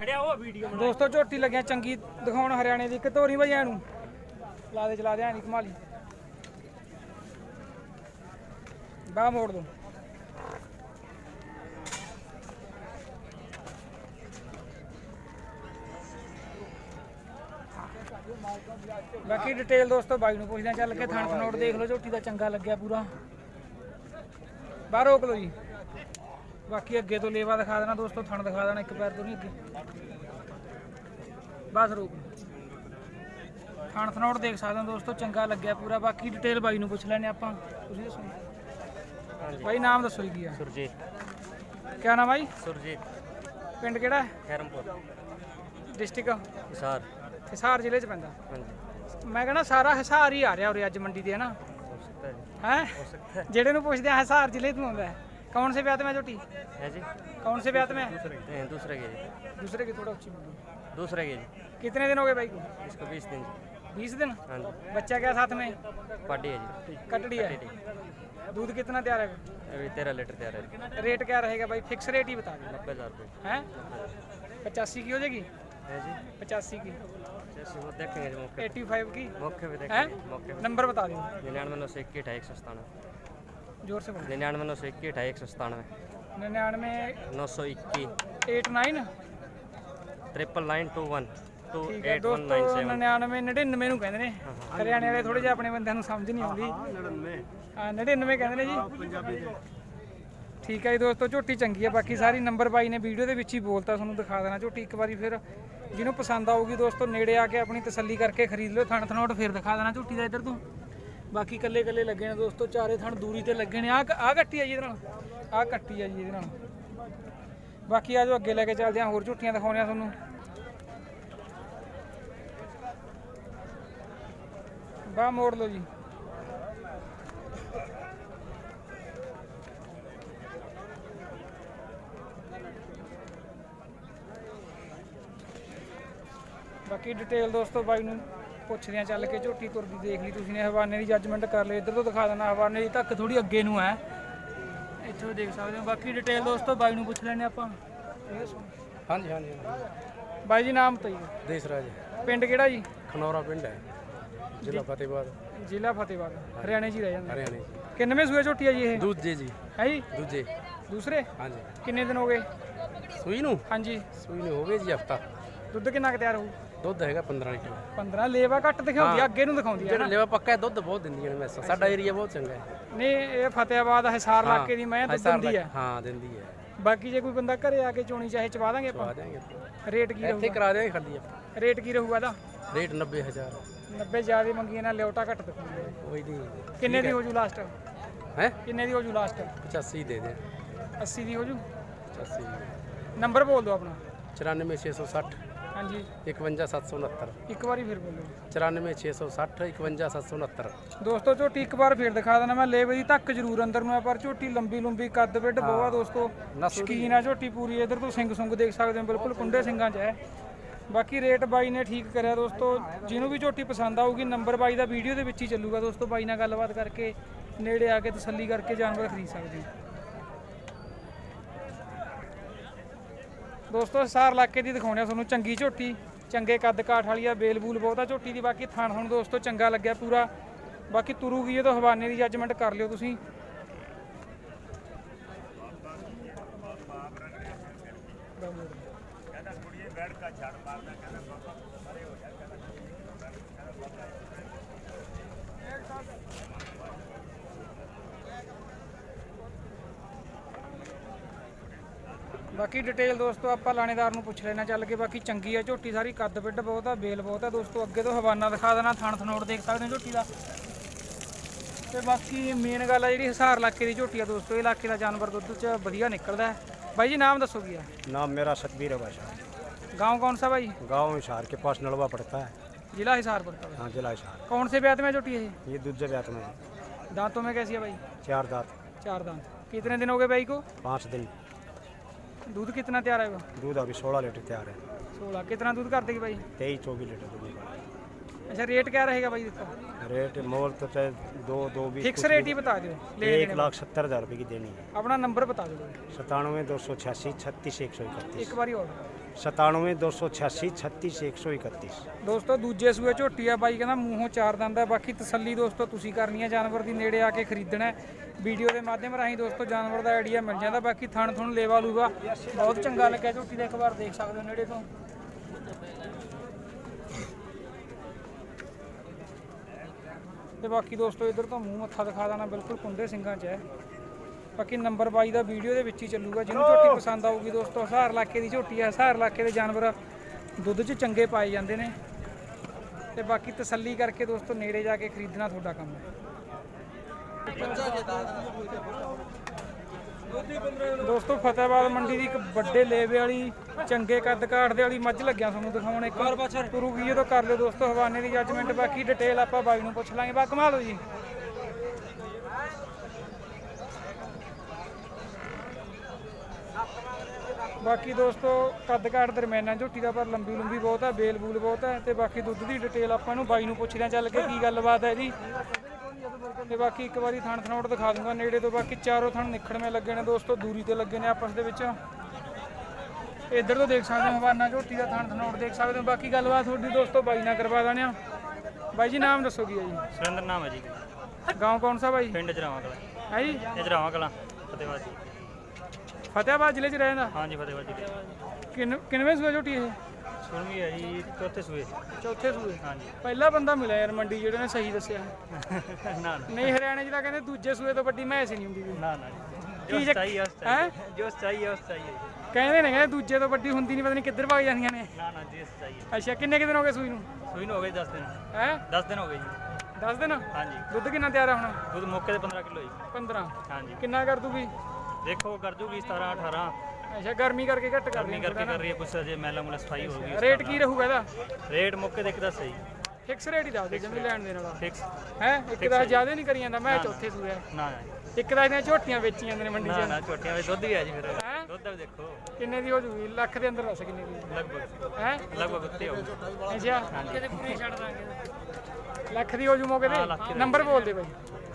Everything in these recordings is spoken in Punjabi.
ਖੜਿਆ ਉਹ ਵੀਡੀਓ ਦੋਸਤੋ, ਝੋਟੀ ਲੱਗਿਆ ਚੰਗੀ ਦਿਖਾਉਣ ਹਰਿਆਣੇ ਦੀ, ਇੱਕ ਧੋਰੀ ਭਾਈ ਇਹਨੂੰ ਲਾ ਦੇ, ਚਲਾ ਦੇ, ਐ ਨਹੀਂ ਕਮਾਲੀ ਬਾਹ ਮੋੜ ਦੋ। ਬਾਕੀ ਡਿਟੇਲ ਦੋਸਤੋ, ਬਾਈ ਨੂੰ ਪੁੱਛਦੇ ਆ, ਚੱਲ ਕੇ ਥਣ ਥਨੋਟ ਦੇਖ ਲਓ, ਝੋਟੀ ਦਾ ਚੰਗਾ ਲੱਗਿਆ ਪੂਰਾ। ਬਾਹਰ ਰੋਕ ਲਓ ਜੀ। ਬਾਕੀ ਅੱਗੇ ਤੋਂ ਲੇਵਾ ਦਿਖਾ ਦੇਣਾ ਦੋਸਤੋ ਥਣ ਦਿਖਾ ਦੇਣਾ ਇੱਕ ਪੈਰ ਤੋਂ ਨਹੀਂ ਅੱਗੇ। ਬਸ ਰੋਕ। ਥਣ ਥਨੋੜ ਦੇਖ ਸਕਦੇ ਹੋ ਦੋਸਤੋ ਚੰਗਾ ਲੱਗਿਆ ਪੂਰਾ। ਬਾਕੀ ਡਿਟੇਲ ਬਾਈ ਨੂੰ ਪੁੱਛ ਲੈਣੇ ਆਪਾਂ। ਤੁਸੀਂ ਦੱਸੋ। ਬਾਈ ਨਾਮ ਦੱਸੋ ਕੀ ਆ? ਸੁਰਜੀਤ। ਕੀ ਨਾਮ ਬਾਈ? ਸੁਰਜੀਤ। ਪਿੰਡ ਕਿਹੜਾ ਖੈਰਮਪੁਰ। ਡਿਸਟ੍ਰਿਕਟ? ਹਿਸਾਰ। ਹਿਸਾਰ ਜ਼ਿਲ੍ਹੇ ਚ ਪੈਂਦਾ। ਮੈਂ ਕਹਿੰਦਾ ਸਾਰਾ ਹਿਸਾਰ ਹੀ ਆ ਰਿਹਾ ਉਰੇ ਅੱਜ ਮੰਡੀ ਦੇ ਹਨਾ ਹੈ ਜਿਹੜੇ ਨੂੰ ਪੁੱਛਦੇ ਆ ਹਿਸਾਰ ਜ਼ਿਲ੍ਹੇ ਤੋਂ ਆਉਂਦਾ ਹੈ। कौन से ब्यात में छोटी है जी कौन से ब्यात में दूसरे दूसरे के जी दूसरे की थोड़ा अच्छी दूसरे के जी कितने दिन हो गए भाई को इसको बीस दिन बीस दिन हाँ जी बच्चा क्या साथ में पाटी है जी कटड़ी है दूध कितना तैयार है अभी तेरह लीटर तैयार है रेट क्या रहेगा भाई फिक्स रेट ही बता दें नब्बे हज़ार रुपये हैं पचासी की हो जाएगी जी पचासी की देखेंगे एट्टी फाइव की मौके पे देखेंगे नंबर बता दें निन्यानवे नौ सौ इक्कीस है एक सौ सतानवे जोर से बोलो निन्यानवे नौ सौ इक्की अठाई एक सौ सतानवे निन्यानवे नौ सौ इक्की eight nine triple nine two one two ਠੀਕ ਹੈ एट वन नाइन ਦੋਸਤੋ सेवन 99 99 ਨੂੰ ਕਹਿੰਦੇ ਨੇ ਹਰਿਆਣੇ ਵਾਲੇ ਥੋੜੇ ਜਿਹਾ ਆਪਣੇ ਬੰਦਿਆਂ ਨੂੰ ਸਮਝ ਨਹੀਂ ਆਉਂਦੀ ਹਾਂ 99 ਕਹਿੰਦੇ ਨੇ ਜੀ ਪੰਜਾਬੀ ਦੇ ਠੀਕ ਹੈ ਜੀ ਦੋਸਤੋ ਝੋਟੀ ਚੰਗੀ ਹੈ ਬਾਕੀ ਸਾਰੀ ਨੰਬਰ ਬਾਈ ਨੇ ਵੀਡੀਓ ਦੇ ਵਿੱਚ ਹੀ ਬੋਲਤਾ ਤੁਹਾਨੂੰ ਦਿਖਾ ਦੇਣਾ ਝੋਟੀ ਇੱਕ ਵਾਰੀ ਫਿਰ ਜਿਹਨੂੰ ਪਸੰਦ ਆਊਗੀ ਦੋਸਤੋ ਨੇੜੇ ਆ ਕੇ ਆਪਣੀ ਤਸੱਲੀ ਕਰਕੇ ਖਰੀਦ ਲਿਓ ਥਣ ਥਣੋਟ ਫਿਰ ਦਿਖਾ ਦੇਣਾ ਝੋਟੀ ਦਾ ਇੱਧਰ ਤੋਂ ਬਾਕੀ ਕੱਲੇ ਕੱਲੇ ਲੱਗੇ ਨੇ ਦੋਸਤੋ, ਚਾਰੇ ਥਣ ਦੂਰੀ ਤੇ ਲੱਗੇ ਨੇ। ਆ ਆ ਕੱਟੀ ਆ ਜੀ ਇਹਦੇ ਨਾਲ। ਆ ਕੱਟੀ ਆ ਜੀ ਇਹਦੇ ਨਾਲ। ਬਾਕੀ ਆ ਜੋ ਅੱਗੇ ਲੈ ਕੇ ਚੱਲਦੇ ਆ, ਹੋਰ ਝੂਠੀਆਂ ਦਿਖਾਉਣੇ ਆ ਤੁਹਾਨੂੰ। ਬਾਹ ਮੋੜ ਲਓ ਜੀ। ਬਾਕੀ ਡਿਟੇਲ ਦੋਸਤੋ ਬਾਈ ਨੂੰ। ਪੁੱਛਦੇ ਆ ਚੱਲ ਕੇ ਝੋਟੀ ਤੁਰਦੀ ਦੇਖ ਲਈ ਤੁਸੀਂ ਨੇ ਹਵਾਨੇ ਦੀ ਜੱਜਮੈਂਟ ਕਰ ਲਈ ਇੱਧਰ ਤੋਂ ਦਿਖਾ ਦੇਣਾ ਹਵਾਨੇ ਦੀ ਧੱਕ ਥੋੜੀ ਅੱਗੇ ਨੂੰ ਹੈ। ਇੱਥੋਂ ਦੇਖ ਸਕਦੇ ਹੋ ਬਾਕੀ ਡਿਟੇਲ ਦੋਸਤੋ ਬਾਈ ਨੂੰ ਪੁੱਛ ਲੈਣੇ ਆਪਾਂ। ਹਾਂਜੀ ਹਾਂਜੀ ਬਾਈ ਜੀ ਨਾਮ ਬਤਾਈਏ। ਦੇਸ ਰਾਜ ਪਿੰਡ ਕਿਹੜਾ ਜੀ? ਖਨੌਰਾ ਪਿੰਡ ਹੈ। ਜ਼ਿਲ੍ਹਾ ਫਤਿਹਬਾਦ। ਜ਼ਿਲ੍ਹਾ ਫਤਿਹਬਾਦ ਹਰਿਆਣੇ 'ਚ ਹੀ ਰਹਿ ਜਾਂਦਾ। ਹਰਿਆਣੇ ਕਿੰਨਵੇਂ ਸੂਏ ਝੋਟੀ ਆ ਜੀ ਇਹ? ਦੂਜੇ ਜੀ। ਹੈ ਜੀ? ਦੂਜੇ। ਦੂਸਰੇ? ਹਾਂਜੀ। ਕਿੰਨੇ ਦਿਨ ਹੋ ਗਏ? ਸੂਈ ਨੂੰ? ਹਾਂਜੀ। ਸੂਈ ਨੂੰ ਹੋ ਗਏ ਜੀ ਹਫਤਾ। ਦੁੱਧ ਕਿੰਨਾ ਕੁ ਤਿਆਰ ਹੋਊ? ਦੁੱਧ ਹੈਗਾ 15 ਲੀਟਰ। 15 ਲੇਵਾ ਘੱਟ ਦਿਖਾਉਂਦੀ ਆ ਅੱਗੇ ਨੂੰ ਦਿਖਾਉਂਦੀ ਆ ਜਿਹੜਾ ਲੈਵਾ ਪੱਕਾ ਹੈ ਦੁੱਧ ਬਹੁਤ ਦਿੰਦੀਆਂ ਨੇ ਮੈਸਾਂ ਸਾਡਾ ਏਰੀਆ ਬਹੁਤ ਚੰਗਾ ਹੈ। ਨਹੀਂ ਇਹ ਫਤਿਆਬਾਦ ਹਿਸਾਰ ਇਲਾਕੇ ਦੀ ਮੈਂ ਦੁੱਧ ਹਿਸਾਰ ਦਿੰਦੀ ਆ। ਹਾਂ ਦਿੰਦੀ ਹੈ। ਬਾਕੀ ਜੇ ਕੋਈ ਬੰਦਾ ਘਰੇ ਆ ਕੇ ਚੋਣੀ ਚਾਹੇ ਚਵਾ ਦਾਂਗੇ ਆ ਆਪਾਂ। ਜਾਏਗੇ ਰੇਟ ਕੀ ਇੱਥੇ ਰਹੂਗਾ? ਕਰਾ ਦੇਗੇ ਖਾਲੀ ਆਪਾਂ। ਰੇਟ ਕੀ ਰਹੂਗਾ ਇਹਦਾ? ਰੇਟ 90000 90 ਜ਼ਿਆਦਾ ਮੰਗੀਆਂ ਨਾਲ ਲਿਓਟਾ ਘੱਟ ਦਿਖਾਉਂਦੇ ਆ। ਕੋਈ ਨਹੀਂ। ਕਿੰਨੇ ਦੀ ਹੋ। ਜੂ ਲਾਸਟ ਹੈ? ਕਿੰਨੇ ਦੀ ਹੋ ਜੂ ਲਾਸਟ 85 ਦੇ ਦੇ 80 ਦੀ ਹੋ ਜੂ 85 ਨੰਬਰ ਬੋਲ ਦਿਓ ਆਪਣਾ। 94660 ਹਾਂਜੀ। 51769 ਇੱਕ ਵਾਰੀ ਫਿਰ ਬੋਲੋ। 94660 51769 ਦੋਸਤੋ ਝੋਟੀ ਇੱਕ ਵਾਰ ਫਿਰ ਦਿਖਾ ਦੇਣਾ ਮੈਂ ਲੇਵੇ ਦੀ ਤੱਕ ਜ਼ਰੂਰ ਅੰਦਰ ਨੂੰ ਆ ਪਰ ਝੋਟੀ ਲੰਬੀ ਲੰਬੀ ਕੱਦ ਵਿੱਡ ਬਹੁਤ ਆ ਦੋਸਤੋ। ਸ਼ਕੀਨ ਆ ਝੋਟੀ ਪੂਰੀ ਇਧਰ ਤੋਂ ਸਿੰਘ ਸੁੰਗ ਦੇਖ ਸਕਦੇ ਹੋ ਬਿਲਕੁਲ ਕੁੰਡੇ ਸਿੰਘਾਂ 'ਚ ਹੈ। ਬਾਕੀ ਰੇਟ ਬਾਈ ਨੇ ਠੀਕ ਕਰਿਆ ਦੋਸਤੋ ਜਿਹਨੂੰ ਵੀ ਝੋਟੀ ਪਸੰਦ ਆਊਗੀ ਨੰਬਰ ਬਾਈ ਦਾ ਵੀਡੀਓ ਦੇ ਵਿੱਚ ਹੀ ਚੱਲੂਗਾ ਦੋਸਤੋ ਬਾਈ ਨਾਲ ਗੱਲਬਾਤ ਕਰਕੇ ਨੇੜੇ ਆ ਕੇ ਤਸੱਲੀ ਕਰਕੇ ਜਾਨਵਰ ਖਰੀਦ ਸਕਦੇ ਹੋ। ਦੋਸਤੋ, ਸਾਰ ਇਲਾਕੇ ਦੀ ਦਿਖਾਉਣੇ ਆ ਤੁਹਾਨੂੰ। ਚੰਗੀ ਝੋਟੀ, ਚੰਗੇ ਕੱਦ ਕਾਠ ਵਾਲੀ ਆ ਬੇਲ ਬੂਲ ਬਹੁਤਾ ਝੋਟੀ ਦੀ, ਬਾਕੀ ਥਣ ਹੁਣ ਦੋਸਤੋ ਚੰਗਾ ਲੱਗਿਆ ਪੂਰਾ। ਬਾਕੀ ਤੁਰੂਗੀ ਜਦੋਂ ਹਵਾਨੇ ਦੀ ਜੱਜਮੈਂਟ ਕਰ ਲਿਓ ਤੁਸੀਂ। ਬਾਕੀ ਡਿਟੇਲ ਦੋਸਤੋ ਆਪਾਂ ਲਾਣੇਦਾਰ ਨੂੰ ਪੁੱਛ ਲੈਣਾ ਚੱਲ ਕੇ ਬਾਕੀ ਚੰਗੀ ਆ ਝੋਟੀ ਸਾਰੀ ਕੱਦ ਵਿੱਡ ਬਹੁਤ ਆ ਬੇਲ ਬਹੁਤ ਆ ਦੋਸਤੋ ਅੱਗੇ ਤੋਂ ਹਵਾਨਾ ਦਿਖਾ ਦੇਣਾ ਥਣ ਥਨੋੜ ਦੇਖ ਸਕਦੇ ਹੋ ਝੋਟੀ ਦਾ ਤੇ ਬਾਕੀ ਮੇਨ ਗੱਲ ਆ ਜਿਹੜੀ ਹਿਸਾਰ ਇਲਾਕੇ ਦੀ ਝੋਟੀ ਆ ਦੋਸਤੋ ਇਹ ਇਲਾਕੇ ਦਾ ਜਾਨਵਰ ਦੁੱਧ ਚ ਵਧੀਆ ਨਿਕਲਦਾ ਹੈ ਬਾਈ ਜੀ ਨਾਮ ਦੱਸੋ ਕੀ ਆ नाम मेरा सतबीर है भाषा गांव कौन सा भाई गांव हिसार के पास नलवा पड़ता है जिला हिसार पड़ता है हाँ जिला हिसार कौन से ब्यात में ਝੋਟੀ है ये ये दूजे ब्यात में है। दांतों में कैसी है भाई चार दांत चार दांत कितने दिन हो गए भाई को पाँच दिन दूध कितना तैयार है दूध अभी सोलह लीटर तैयार है सोलह कितना दूध कर देगी भाई तेईस चौबीस लीटर दूध निकला अच्छा रेट क्या रहेगा भाई इसका रेट मोल तो चाहे दो दो बीस फिक्स रेट ही बता दो ले एक लाख सत्तर हज़ार रुपये की देनी है अपना नंबर बता दो भाई सतानवे दो सौ छियासी छत्तीस एक सौ इकतीस एक बारी और 9728636131 ਦੋਸਤੋ, ਦੂਜੇ ਸੂਏ ਝੋਟੀਆ ਬਾਈ ਕਹਿੰਦਾ ਮੂੰਹੋਂ ਚਾਰ ਦੰਦ ਬਾਕੀ ਤਸੱਲੀ ਦੋਸਤੋ, ਤੁਸੀਂ ਕਰਨੀ ਹੈ ਜਾਨਵਰ ਦੀ ਨੇੜੇ ਆ ਕੇ ਖਰੀਦਣਾ ਵੀਡੀਓ ਦੇ ਮਾਧਿਅਮ ਰਾਹੀਂ ਦੋਸਤੋ, ਜਾਨਵਰ ਦਾ ਆਈਡੀਆ ਮਿਲ ਜਾਂਦਾ। ਬਾਕੀ ਥਣ ਥਣ ਲੇਵਾ ਲੂਗਾ। ਬਹੁਤ ਚੰਗਾ ਲੱਗਿਆ ਝੋਟੀ ਦਾ, ਇੱਕ ਵਾਰ ਦੇਖ ਸਕਦੇ ਹੋ ਨੇੜੇ ਤੋਂ। ਤੇ ਬਾਕੀ ਦੋਸਤੋ, ਇਧਰ ਤੋਂ ਮੂੰਹ ਮੱਥਾ ਦਿਖਾ ਦੇਣਾ, ਬਿਲਕੁਲ ਕੁੰਡੇ ਸਿੰਘਾਂ 'ਚ ਹੈ। ਬਾਕੀ ਨੰਬਰ 22 ਦਾ ਵੀਡੀਓ ਦੇ ਵਿੱਚ ਹੀ ਚੱਲੂਗਾ ਜਿਹਨੂੰ ਝੋਟੀ ਪਸੰਦ ਆਊਗੀ ਦੋਸਤੋ ਹਸਾਰ ਇਲਾਕੇ ਦੀ ਝੋਟੀ ਹੈ ਹਸਾਰ ਇਲਾਕੇ ਦੇ ਜਾਨਵਰ ਦੁੱਧ 'ਚ ਚੰਗੇ ਪਾਏ ਜਾਂਦੇ ਨੇ। ਤੇ ਬਾਕੀ ਤਸੱਲੀ ਕਰਕੇ ਦੋਸਤੋ ਨੇੜੇ ਜਾ ਕੇ ਖਰੀਦਣਾ ਤੁਹਾਡਾ ਕੰਮ ਹੈ। ਦੋਸਤੋ ਫਤਿਹਬਾਦ ਮੰਡੀ ਦੀ ਇੱਕ ਵੱਡੇ ਲੇਵੇ ਵਾਲੀ ਚੰਗੇ ਕੱਦ ਕਾਠ ਦੇ ਵਾਲੀ ਮੱਝ ਲੱਗਿਆ ਤੁਹਾਨੂੰ ਦਿਖਾਉਣ ਇੱਕ। ਤੁਰੂ ਕੀ ਜਦੋਂ ਕਰ ਲਿਓ ਦੋਸਤੋ ਹਵਾਨੇ ਦੀ ਜੱਜਮੈਂਟ ਬਾਕੀ ਡਿਟੇਲ ਆਪਾਂ ਬਾਈ ਨੂੰ ਪੁੱਛ ਲਾਂਗੇ। ਬਾ ਕਮਾ ਲਓ ਜੀ। ਬਾਕੀ ਦੋਸਤੋ ਕੱਦ ਕਾਠ ਦਰਮਿਆਨਾ ਝੋਟੀ ਦਾ ਪਰ ਲੰਬੀ ਲੰਬੀ ਬਹੁਤ ਹੈ ਬੇਲ ਬੂਲ ਬਹੁਤ ਹੈ ਤੇ ਬਾਕੀ ਦੁੱਧ ਦੀ ਡਿਟੇਲ ਆਪਾਂ ਨੂੰ ਬਾਈ ਨੂੰ ਪੁੱਛਦੇ ਹਾਂ ਚੱਲ ਕੇ ਕੀ ਗੱਲਬਾਤ ਹੈ ਜੀ। ਤੇ ਬਾਕੀ ਇੱਕ ਵਾਰੀ ਥਣ ਥਣੋਟ ਦਿਖਾ ਦੂੰਗਾ ਨੇੜੇ ਤੋਂ ਬਾਕੀ ਚਾਰੋਂ ਥਣ ਨਿਖੜਵੇਂ ਲੱਗੇ ਨੇ ਦੋਸਤੋ ਦੂਰੀ ਤੇ ਲੱਗੇ ਨੇ ਆਪਸ ਦੇ ਵਿੱਚ। ਇੱਧਰ ਤੋਂ ਦੇਖ ਸਕਦੇ ਹੋ ਹਵਾਨਾ ਝੋਟੀ ਦਾ ਥਣ ਥਣੋਟ ਦੇਖ ਸਕਦੇ ਹੋ। ਬਾਕੀ ਗੱਲਬਾਤ ਤੁਹਾਡੀ ਦੋਸਤੋ ਬਾਈ ਨਾਲ ਕਰਵਾ ਦਾਣੇ ਆ ਬਾਈ ਜੀ ਨਾਮ ਦੱਸੋ ਕੀ ਹੈ ਜੀ? ਸੁਰਿੰਦਰ ਨਾਮ ਹੈ ਜੀ। ਗਾਉਂ ਕੌਣ ਸਾ ਬਾਈ? ਪਿੰਡ ਜਰਾਵਾਂ ਕਲਾਂ। ਹੈ ਜੀ? ਜਰਾਵਾਂ ਕਲਾਂ ਫਤਿਹਵਾਦ ਜੀ। ਫਤਿਆਬਾਦ ਜ਼ਿਲ੍ਹੇ 'ਚ ਰਹਿੰਦਾ? ਹਾਂਜੀ ਫਤਿਹਵਾਦ ਜੀ ਕਿੰਨ ਕਿੰਨਵੇਂ ਸੂਏ ਝੋਟੀ ਇਹ? ਸੁਰਮੀ ਹੈ ਜੀ ਚੌਥੇ ਸੂਏ। ਚੌਥੇ ਸੂਏ? ਹਾਂਜੀ। ਪਹਿਲਾ ਬੰਦਾ ਮਿਲਿਆ ਯਾਰ ਮੰਡੀ ਜਿਹੜੇ ਨੇ ਸਹੀ ਦੱਸਿਆ। ਨਾ ਨਾ। ਨਹੀਂ ਹਰਿਆਣੇ 'ਚ ਤਾਂ ਕਹਿੰਦੇ ਦੂਜੇ ਸੂਏ ਤੋਂ ਵੱਡੀ ਮੈਸ ਨਹੀਂ ਹੁੰਦੀ। ਨਾ ਨਾ ਕੀ ਜੋ ਚੱਕ- ਚਾਹੀਏ ਉਸ ਹੈਂ? ਚਾਹੀਏ ਜੋ ਚਾਹੀਏ ਉਸ ਚਾਹੀਏ ਕਹਿੰਦੇ ਨੇ ਕਹਿੰਦੇ ਦੂਜੇ ਤੋਂ ਵੱਡੀ ਹੁੰਦੀ ਨਹੀਂ ਪਤਾ ਨਹੀਂ ਕਿੱਧਰ ਭੱਜ ਜਾਂਦੀਆਂ ਨੇ। ਨਾ ਨਾ ਜਿਸ ਚਾਹੀਏ ਅੱਛਾ ਕਿੰਨੇ ਕੁ ਦਿਨ ਹੋ ਗਏ ਸੂਈ ਨੂੰ? ਸੂਈ ਨੂੰ ਹੋ ਗਏ 10 ਦਿਨ। ਹੈ? 10 ਦਿਨ ਹੋ ਗਏ ਜੀ। 10 ਦਿਨ? ਹਾਂਜੀ। ਦੁੱਧ ਕਿੰਨਾ ਤਿਆਰ ਆ ਹੁਣ? ਦੁੱਧ ਮੌਕੇ ਤੇ 15 ਕਿਲੋ ਜੀ। 15 ਹਾਂਜੀ। ਕਿੰਨਾ ਕਰ ਦੂਗੀ? ਦੇਖੋ ਕਰ ਜੂਗੀ 17 18 ਅੱਛਾ ਗਰਮੀ ਕਰਕੇ ਘੱਟ ਕਰ ਗਰਮੀ ਰਹੀ ਕਰਕੇ ਕਰ ਰਹੀ ਹੈ ਕੁਛ ਅਜੇ ਮੈਲਾ ਮੁਲਾ ਸਫ਼ਾਈ ਹੋ ਗਈ ਰੇਟ ਕੀ ਰਹੂਗਾ ਇਹਦਾ? ਰੇਟ ਮੌਕੇ ਤੇ ਇੱਕ ਦਾ ਸਹੀ। ਫਿਕਸ ਰੇਟ ਹੀ ਦੱਸ ਦੇ ਜਮੀ ਲੈਣ ਦੇ ਨਾਲ ਫਿਕਸ ਹੈ? ਇੱਕ ਦਾ ਜ਼ਿਆਦਾ ਨਹੀਂ ਕਰੀ ਜਾਂਦਾ ਮੈਂ ਚੌਥੇ ਸੂਏ। ਨਾ ਨਾ। ਇੱਕ ਦਾ ਇਹਦੀਆਂ ਝੋਟੀਆਂ ਵੇਚੀ ਜਾਂਦੇ ਨੇ ਮੰਡੀ ਨਾ 'ਚ। ਨਾ ਛੋਟੀਆਂ ਵਿੱਚ ਦੁੱਧ ਵੀ ਹੈ ਜੀ ਫਿਰ? ਦੁੱਧ ਵੀ ਦੇਖੋ। ਕਿੰਨੇ ਦੀ ਹੋ ਜੂਗੀ? ਲੱਖ ਦੇ ਅੰਦਰ ਦੱਸ ਕਿੰਨੇ ਦੀ ਲਗਭਗ। ਹੈ? ਲਗਭਗ ਉੱਤੇ ਹੋਊ ਅੱਛਾ। ਕਿਤੇ ਪੂਰੀ ਛੱਡ ਦਾਂਗੇ। ਲੱਖ ਦੀ ਹੋ ਜੂ ਤੇ? ਦੀ ਨੰਬਰ ਬੋਲ ਦੇ ਬਾਈ।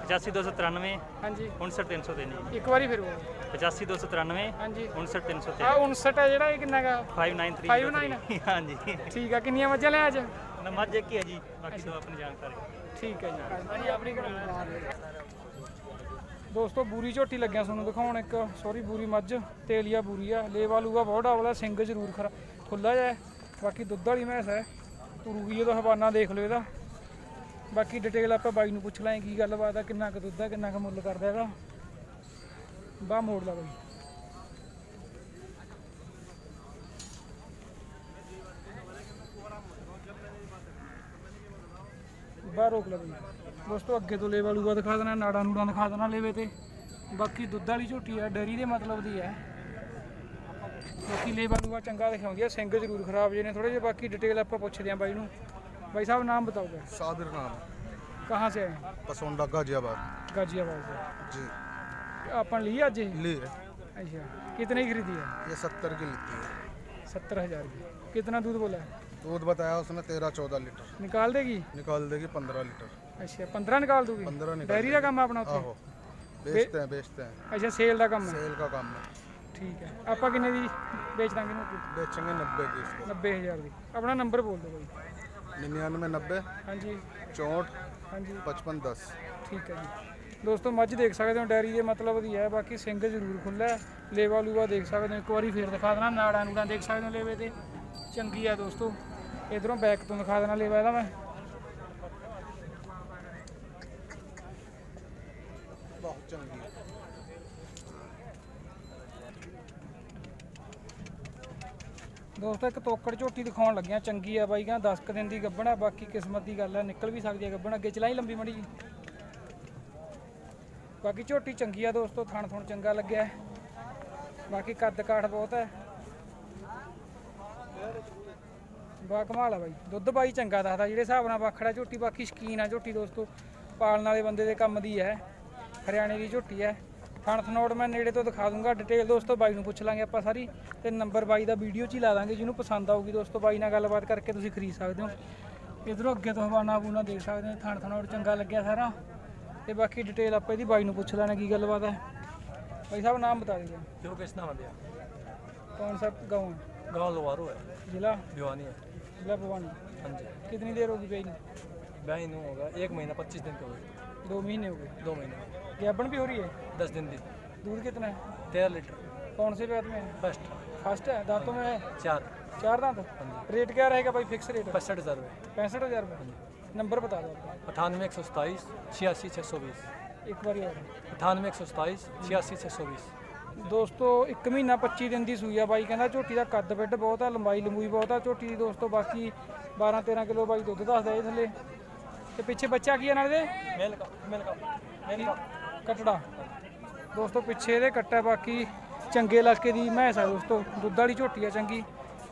85293 ਹਾਂਜੀ। 59303 ਜੀ। ਇੱਕ ਵਾਰੀ ਫਿਰ ਬੋਲ। 85293 ਹਾਂਜੀ। 59303 ਆ 59 ਹੈ ਜਿਹੜਾ ਇਹ ਕਿੰਨਾ ਗਾ? 593 59 ਹਾਂਜੀ। ਠੀਕ ਆ ਕਿੰਨੀਆਂ ਮੱਝਾਂ ਲੈ ਅੱਜ? ਨਮਾਜ਼ ਇੱਕ ਹੀ ਹੈ ਜੀ ਬਾਕੀ ਦੋ ਆਪਣੀ ਜਾਣਕਾਰੀ। ਠੀਕ ਹੈ ਜੀ। ਹਾਂਜੀ ਆਪਣੀ ਦੋਸਤੋ ਬੂਰੀ ਝੋਟੀ ਲੱਗਿਆ ਤੁਹਾਨੂੰ ਦਿਖਾਉਣ ਇੱਕ। ਸੌਰੀ ਬੂਰੀ ਮੱਝ ਤੇਲੀਆ ਬੂਰੀ ਆ। ਲੇਵਾ ਲੂਗਾ ਬਹੁਤ ਡਾਵਲਾ ਸਿੰਘ ਜ਼ਰੂਰ ਖਰਾ ਖੁੱਲਾ ਹੈ। ਬਾਕੀ ਦੁੱਧ ਵਾਲੀ ਮੈਸ ਹੈ। ਤੁਰੂਗੀ ਉਹਦਾ ਹਵਾਨਾ ਦੇਖ ਲਿਓ ਇਹਦਾ। ਬਾਕੀ ਡਿਟੇਲ ਆਪਾਂ ਬਾਈ ਨੂੰ ਪੁੱਛ ਲਾਂਗੇ ਕੀ ਗੱਲਬਾਤ ਆ ਕਿੰਨਾ ਕੁ ਦੁੱਧ ਆ ਕਿੰਨਾ ਕੁ ਮੁੱਲ ਕਰਦਾ ਇਹਦਾ। ਬਾਹ ਮੋੜ ਲਾ ਬਾਈ ਬਾਹਰ ਰੋਕ ਲਾ ਬਈ ਦੋਸਤੋ ਅੱਗੇ ਤੋਂ ਲੇਵਾ ਲੂਗਾ ਦਿਖਾ ਦੇਣਾ ਨਾੜਾ ਨੂੜਾ ਦਿਖਾ ਦੇਣਾ ਲੇਵੇ ਤੇ ਬਾਕੀ ਦੁੱਧ ਵਾਲੀ ਝੋਟੀ ਆ ਡਰੀ ਦੇ ਮਤਲਬ ਦੀ ਹੈ ਬਾਕੀ ਲੇਵਾ ਲੂਗਾ ਚੰਗਾ ਦਿਖਾਉਂਦੀ ਆ ਸਿੰਘ ਜ਼ਰੂਰ ਖਰਾਬ ਜੇ ਨੇ ਥੋੜੇ ਜਿਹੇ ਬਾਕੀ ਡਿਟੇਲ ਆਪਾਂ ਪੁੱਛਦੇ ਆਂ ਬਾਈ ਨੂੰ ਬਾਈ ਸਾਹਿਬ ਨਾਮ बताओगे साबिर नाम कहाँ से आए हैं? पसौंडा गाजियाबाद गाजियाबाद से जी अपन ली आज ये? ली अच्छा कितने की खरीदी है ये सत्तर की लेती है सत्तर हजार की कितना दूध बोला है दूध बताया उसने तेरह चौदह लीटर निकाल देगी निकाल देगी पंद्रह लीटर अच्छा पंद्रह निकाल दूगी पंद्रह निकाल डेयरी का काम है अपना उत्थे आहो बेचते हैं बेचते हैं अच्छा सेल का काम है सेल का काम है ਠੀਕ ਹੈ ਆਪਾਂ ਕਿੰਨੇ ਦੀ ਵੇਚ ਦਾਂਗੇ ਨੂੰ बेचेंगे नब्बे की इसको 90000 ਦੀ ਆਪਣਾ ਨੰਬਰ ਬੋਲ ਦਿਓ ਬਾਈ निन्यानवे नब्बे ਹਾਂਜੀ चौंठ ਹਾਂਜੀ पचपन दस ਠੀਕ ਹੈ ਜੀ ਦੋਸਤੋ ਮੱਝ ਦੇਖ ਸਕਦੇ ਹੋ ਡੈਰੀ ਦੇ ਮਤਲਬ ਦੀ ਹੈ ਬਾਕੀ ਸਿੰਘ ਜ਼ਰੂਰ ਖੁੱਲਾ ਹੈ। ਲੇਵਾ ਲੂਵਾ ਦੇਖ ਸਕਦੇ ਹੋ ਇੱਕ ਵਾਰੀ ਫੇਰ ਦਿਖਾ ਦੇਣਾ ਨਾੜਾ ਨੂੜਾ ਦੇਖ ਸਕਦੇ ਹੋ ਲੇਵੇ ਤੇ। ਚੰਗੀ ਆ ਦੋਸਤੋ ਇਧਰੋਂ ਬੈਕ ਤੋਂ ਦਿਖਾ ਦੇਣਾ ਲੇਵਾ ਇਹਦਾ ਮੈਂ। ਬਹੁਤ ਚੰਗੀ ਦੋਸਤੋ ਇੱਕ ਤੋਕੜ ਝੋਟੀ ਦਿਖਾਉਣ ਲੱਗਿਆ ਚੰਗੀ ਆ ਬਾਈ ਕਹਿੰਦਾ 10 ਦਿਨ ਦੀ ਗੱਭਣ ਆ ਬਾਕੀ ਕਿਸਮਤ ਦੀ ਗੱਲ ਆ ਨਿਕਲ ਵੀ ਸਕਦੀ ਆ ਗੱਭਣ ਅੱਗੇ ਚਲਾਈ ਲੰਬੀ ਮੜੀ ਜੀ। ਬਾਕੀ ਝੋਟੀ ਚੰਗੀ ਆ ਦੋਸਤੋ, ਥਣ ਥਣ ਚੰਗਾ ਲੱਗਿਆ ਬਾਕੀ ਕੱਦ ਕਾਠ ਬਹੁਤ ਹੈ। ਬਾ ਕਮਾਲ ਆ ਬਾਈ। ਦੁੱਧ ਬਾਈ ਚੰਗਾ ਦੱਸਦਾ, ਜਿਹੜੇ ਹਿਸਾਬ ਨਾਲ ਵਾਖੜਾ ਝੋਟੀ, ਬਾਕੀ ਸ਼ਕੀਨ ਆ ਝੋਟੀ ਦੋਸਤੋ। ਪਾਲਣ ਵਾਲੇ ਬੰਦੇ ਦੇ ਕੰਮ ਦੀ ਹੈ। ਹਰਿਆਣੇ ਦੀ ਝੋਟੀ ਹੈ। ਥਣ ਥਨੋੜ ਮੈਂ ਨੇੜੇ ਤੋਂ ਦਿਖਾ ਦੂੰਗਾ ਡਿਟੇਲ ਦੋਸਤੋ, ਬਾਈ ਨੂੰ ਪੁੱਛ ਲਾਂਗੇ ਆਪਾਂ ਸਾਰੀ। ਤੇ ਨੰਬਰ ਬਾਈ ਦਾ ਵੀਡੀਓ 'ਚ ਹੀ ਲਾ ਦਾਂਗੇ, ਜਿਹਨੂੰ ਪਸੰਦ ਆਊਗੀ ਦੋਸਤੋ, ਬਾਈ ਨਾਲ ਗੱਲਬਾਤ ਕਰਕੇ ਤੁਸੀਂ ਖਰੀਦ ਸਕਦੇ ਹੋ। ਇਧਰੋਂ ਅੱਗੇ ਤੋਂ ਹਵਾਨਾ ਬੂਨਾ ਦੇਖ ਸਕਦੇ ਹੋ, ਥਣ ਥਨੋੜ ਚੰਗਾ ਲੱਗਿਆ ਸਾਰਾ। ਤੇ ਬਾਕੀ ਡਿਟੇਲ ਆਪਾਂ ਇਹਦੀ ਬਾਈ ਨੂੰ ਪੁੱਛ ਲੈਣਾ ਕੀ ਗੱਲਬਾਤ ਹੈ भाई साहब नाम बता दीजिए ਜੋ ਕਿਸ ਨਾਮ ਦਿਆ कौन सा गाँव है गाँव लोवारो है ਜ਼ਿਲ੍ਹਾ भिवानी है ਜ਼ਿਲ੍ਹਾ ਭਵਾਨੀ हाँ जी कितनी देर होगी भाई ब्याह नहीं होगा एक महीना पच्चीस दिन का हुए दो महीने हो गए दो महीने गैबन भी हो रही है दस दिन दिन दूध कितना है तेरह लीटर कौन से बैत में है फर्स्ट फर्स्ट है दांतों में है चार चार दांत रेट क्या रहेगा भाई फिक्स रेट पैंसठ हज़ार रुपये पैंसठ हज़ार रुपये ਨੰਬਰ ਬਤਾ ਦਿਓ ਆਪਣਾ। 98127 86620 ਇੱਕ ਵਾਰੀ ਹੋਰ। 98127 86620 ਦੋਸਤੋ 1 ਮਹੀਨਾ 25 ਦਿਨ ਦੀ ਸੂਈ ਆ ਬਾਈ ਕਹਿੰਦਾ ਝੋਟੀ ਦਾ ਕੱਦ ਬਿੱਡ ਬਹੁਤ ਆ ਲੰਬਾਈ ਲੰਬੂਈ ਬਹੁਤ ਆ। ਝੋਟੀ ਦੀ ਦੋਸਤੋ ਬਾਕੀ 12 13 ਕਿਲੋ ਬਾਈ ਦੁੱਧ ਦੱਸਦਾ ਇਹ ਥੱਲੇ। ਤੇ ਪਿੱਛੇ ਬੱਚਾ ਕੀ ਆ ਨਾਲ ਦੇ ਮਿਲਕਾ ਮਿਲਕਾ ਮਿਲਕਾ। ਕਟੜਾ। ਦੋਸਤੋ ਪਿੱਛੇ ਇਹਦੇ ਕੱਟਾ ਬਾਕੀ ਚੰਗੇ ਲਸ਼ਕੇ ਦੀ ਮੈਂ ਆ ਦੋਸਤੋ। ਦੁੱਧ ਵਾਲੀ ਝੋਟੀ ਆ ਚੰਗੀ।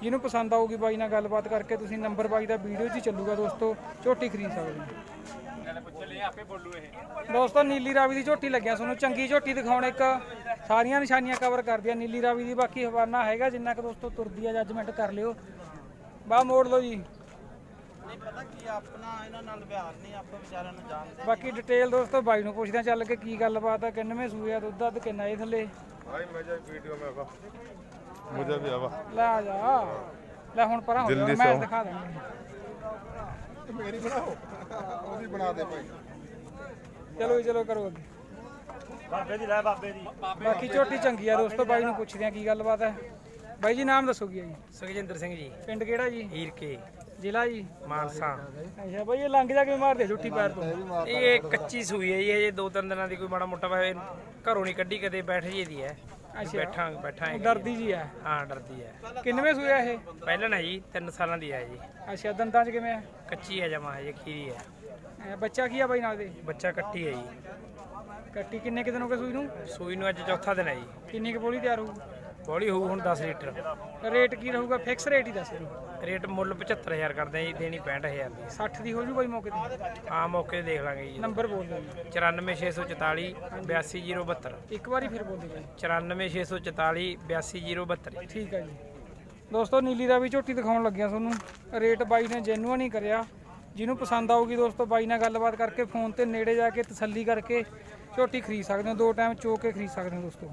ਜਿਹਨੂੰ ਪਸੰਦ ਆਊਗੀ ਬਾਈ ਨਾਲ ਗੱਲਬਾਤ ਕਰਕੇ ਤੁਸੀਂ ਨੰਬਰ ਬਾਈ ਦਾ ਵੀਡੀਓ 'ਚ ਚੱਲੂਗਾ ਦੋਸਤੋ ਝੋਟੀ ਖਰੀਦ ਸਕਦੇ ਹੋ। ਦੋਸਤੋ ਨੀਲੀ ਰਾਵੀ ਦੀ ਝੋਟੀ ਲੱਗਿਆ ਤੁਹਾਨੂੰ ਚੰਗੀ ਝੋਟੀ ਦਿਖਾਉਣ ਇੱਕ ਸਾਰੀਆਂ ਨਿਸ਼ਾਨੀਆਂ ਕਵਰ ਕਰਦੀ ਨੀਲੀ ਰਾਵੀ ਦੀ ਬਾਕੀ ਹਵਾਨਾ ਹੈਗਾ ਜਿੰਨਾ ਕਿ ਦੋਸਤੋ ਤੁਰਦੀ ਆ ਜੱਜਮੈਂਟ ਕਰ ਲਿਓ। ਬਾ ਮੋੜ ਲਓ ਜੀ। ਬਾਕੀ ਡਿਟੇਲ ਦੋਸਤੋ ਬਾਈ ਨੂੰ ਪੁੱਛਦੇ ਚੱਲ ਕੇ ਕੀ ਗੱਲਬਾਤ ਆ ਕਿੰਨਵੇਂ ਸੂਏ ਆ ਦੁੱਧ ਦੱਧ ਕਿੰਨਾ ਇਹ ਥੱਲੇ? ਭਾਈ ਮੈਂ ਜਾ ਵੀਡੀਓ ਮੈਂ मुझे भी आवा ਲੈ ਆ ਜਾ ਲੈ ਹੁਣ ਪਰਾਂ ਹੋ ਜਾ ਜਲਦੀ ਮੈਂ ਸੌ। ਦਿਖਾ ਦਾਂਗਾ मेरी बनाओ ਉਹਦੀ ਬਣਾ ਦੇ ਭਾਈ ਚਲੋ ਜੀ ਚਲੋ ਕਰੋ ਅੱਗੇ ਬਾਬੇ ਦੀ ਲੈ ਬਾਬੇ ਦੀ ਬਾਕੀ ਝੋਟੀ ਚੰਗੀ ਆ ਦੋਸਤੋ ਬਾਈ ਨੂੰ ਪੁੱਛਦੇ ਆ ਕੀ ਗੱਲਬਾਤ ਹੈ ਬਾਈ ਜੀ ਨਾਮ ਦੱਸੋ ਕੀ ਆ ਜੀ ਸੁਖਜਿੰਦਰ ਸਿੰਘ ਜੀ ਪਿੰਡ ਕਿਹੜਾ ਜੀ ਹੀਰ ਕੇ ਜ਼ਿਲ੍ਹਾ ਜੀ ਮਾਨਸਾ ਅੱਛਾ ਬਾਈ ਇਹ ਲੰਘ ਜਾ ਕੇ ਮਾਰਦੇ ਝੁੱਟੀ ਪੈਰ ਤੋਂ ਇਹ ਕੱਚੀ ਸੂਈ ਹੈ ਜੀ ਇਹ ਦੋ ਤਿੰਨ ਦਿਨਾਂ ਦੀ ਕੋਈ ਮਾੜਾ ਮੋਟਾ ਵਾ- ਘਰੋਂ ਨਹੀਂ ਕੱਢੀ ਕਦੇ ਬੈਠ ਜੀ ਦੀ ਹੈ ਅੱਛਾ ਬੈਠਾਂ ਬੈਠਾ ਹੈ ਡਰਦੀ ਜੀ ਆ? ਹਾਂ ਡਰਦੀ ਹੈ ਕਿੰਨਵੇਂ ਸੂਆ ਇਹ? ਪਹਿਲਾਂ ਨਾ ਜੀ 3 ਸਾਲਾਂ ਦੀ ਹੈ ਜੀ। ਅੱਛਾ ਦੰਦਾਂ 'ਚ ਕਿਵੇਂ ਆ? ਕੱਚੀ ਹੈ ਜਮਾ ਹਜੇ ਖੀਰੀ ਹੈ ਐ ਬੱਚਾ ਕੀ ਆ ਬਾਈ ਨਾਲ ਦੇ? ਬੱਚਾ ਕੱਟੀ ਹੈ ਜੀ। ਕੱਟੀ ਕਿੰਨੇ ਕਿਦਨ ਹੋ ਗਏ ਸੂਈ ਨੂੰ? ਸੂਈ ਨੂੰ ਅੱਜ ਚੌਥਾ ਦਿਨ ਹੈ ਜੀ। ਕਿੰਨੀ ਕੁ ਬੋਲੀ ਤਿਆਰ ਹੋਊ ਬੋਲੀ ਹੋਊ ਹੁਣ 10 ਲੀਟਰ। ਰੇਟ ਕੀ ਰਹੂਗਾ? ਫਿਕਸ ਰੇਟ ਹੀ ਦੱਸ ਦਿਓ। ਰੇਟ ਮੁੱਲ 75000 ਕਰਦੇ ਆ ਜੀ ਦੇਣੀ 65000 ਦੀ। 60 ਦੀ ਹੋ ਜੂ ਬਾਈ ਮੌਕੇ ਤੇ? ਹਾਂ ਮੌਕੇ ਤੇ ਦੇਖ ਲਾਂਗੇ ਜੀ। ਨੰਬਰ ਬੋਲ ਦਿਓ ਜੀ। 94644 82072 ਇੱਕ ਵਾਰੀ ਫਿਰ ਬੋਲ ਦਿਓ ਜੀ। 94644 82072 ਠੀਕ ਹੈ ਜੀ। ਦੋਸਤੋ ਨੀਲੀ ਰਾਵੀ ਝੋਟੀ ਦਿਖਾਉਣ ਲੱਗਿਆ ਤੁਹਾਨੂੰ। ਰੇਟ ਬਾਈ ਨੇ ਜੈਨੂਅਨ ਹੀ ਕਰਿਆ। ਜਿਹਨੂੰ ਪਸੰਦ ਆਊਗੀ ਦੋਸਤੋ ਬਾਈ ਨਾਲ ਗੱਲਬਾਤ ਕਰਕੇ ਫੋਨ ਤੇ ਨੇੜੇ ਜਾ ਕੇ ਤਸੱਲੀ ਕਰਕੇ ਝੋਟੀ ਖਰੀਦ ਸਕਦੇ ਹੋ। ਦੋ ਟਾਈਮ ਚੋ ਕੇ ਖਰੀਦ ਸਕਦੇ ਹੋ ਦੋਸਤੋ।